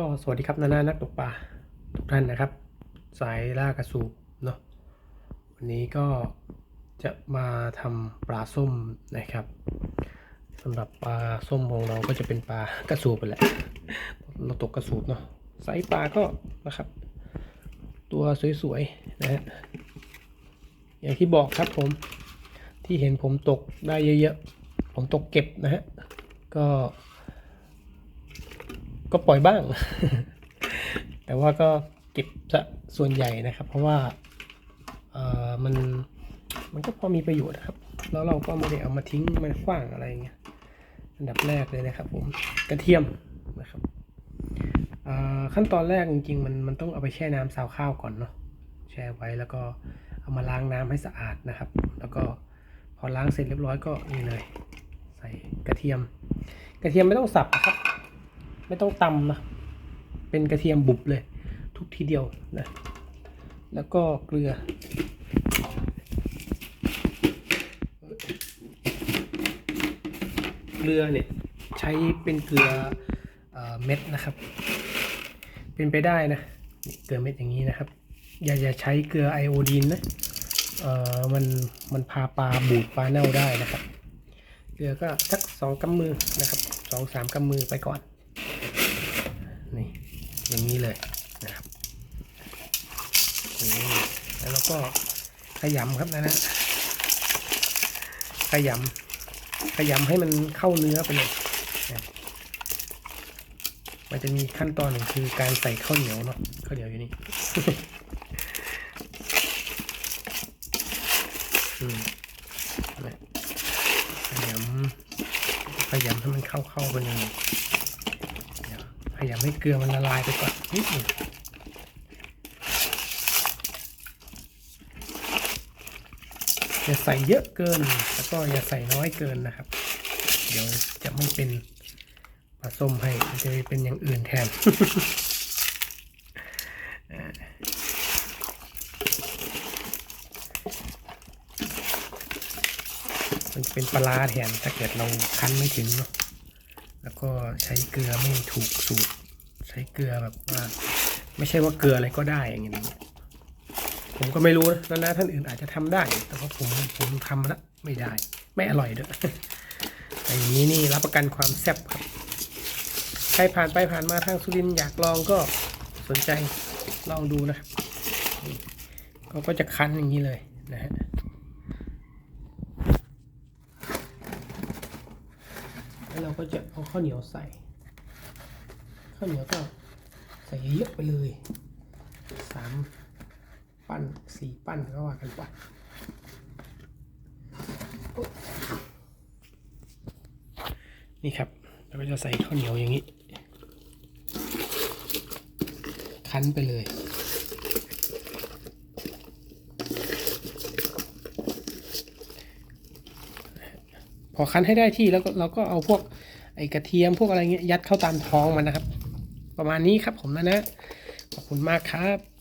ก็สวัสดีครับนานานักตกปลาทุกท่านนะครับ สายล่ากระสูบเนาะวันนี้ก็จะมาทำปลาส้มนะครับสำหรับปลาส้มของเราก็จะเป็นปลากระสูบไปแหละเราตกกระสูบเนาะไซส์ปลาก็นะครับ ตัวสวยๆนะฮะอย่างที่บอกครับผมที่เห็นผมตกได้เยอะๆผมตกเก็บนะฮะก็ ก็ปล่อยบ้าง แต่ว่าก็เก็บซะส่วนใหญ่นะครับ เพราะว่าเออมันมันก็พอมีประโยชน์ครับ แล้วเราก็ไม่ได้เอามาทิ้งมันขว้างอะไรเงี้ยอันดับแรกเลยนะครับผมกระเทียมนะครับขั้นตอนแรกจริงๆมันมันต้องเอาไปแช่น้ำซาวข้าวก่อนเนาะแช่ไว้แล้วก็เอามาล้างน้ำให้สะอาดนะครับ แล้วก็พอล้างเสร็จเรียบร้อยก็นี่เลย ใส่กระเทียม กระเทียมไม่ต้องสับนะครับ ไม่ต้องตำนะ เป็นกระเทียมบุบเลย ทุกทีเดียวนะ แล้วก็เกลือ เกลือเนี่ยใช้เป็นเกลือเอเม็ดนะครับ เป็นไปได้นะนเกลือเม็ดอย่างนี้นะครับ อย่าอย่าใช้เกลือไอโอดีนนะเออมันมันพาปลาบูดปลาเน่าได้นะครับเกลือก็สักสองกำมือนะครับสองสามกำมือไปก่อน อย่างนี้เลยนะครับแล้วเราก็ขยำครับนะนะขยำขยำให้มันเข้าเนื้อไปเลยมันจะมีขั้นตอนหนึ่งคือการใส่ข้าวเหนียวเนาะข้าวเหนียวอยู่นี่อืมขยำขยำให้มันเข้าเข้าๆกันเลย ดี๋ยวขยำให้เกลือมันละลายไปก่อนนิดหนึงอย่าใส่เยอะเกิน แล้วก็อย่าใส่น้อยเกินนะครับ เดี๋ยวจะไม่เป็นปลาส้มให้มันจะเป็นอย่างอื่นแทนมันจะเป็นปลาร้าแทนถ้าเกิดเราคั้นไม่ถึงเนาะ แล้วก็ใช้เกลือไม่ถูกสูตร ใช้เกลือแบบว่า ไม่ใช่ว่าเกลืออะไรก็ได้อย่างนี้ผมก็ไม่รู้นะแล้วนะท่านอื่นอาจจะทำได้ แต่ว่าผมผมทำแล้วไม่ได้ ไม่อร่อยด้วยแต่อย่างนี้นี่รับประกันความแซ่บครับใครผ่านไปผ่านมาทางสุรินทร์อยากลองก็สนใจลองดูนะครับก็จะคั้นอย่างนี้เลยนะฮะ แล้วเราก็จะเอาข้าวเหนียวใส่ ข้าวเหนียวก็ใส่เยอะๆไปเลยสามปั้นสี่ปั้นก็ว่ากันไปนี่ครับ เราก็จะใส่ข้าวเหนียวอย่างนี้ คั้นไปเลย พอคั้นให้ได้ที่แล้วก็เราก็เอาพวกไอกระเทียมพวกอะไรเงี้ยยัดเข้าตามท้องมันนะครับ ประมาณนี้ครับผมนะนะ ขอบคุณมากครับ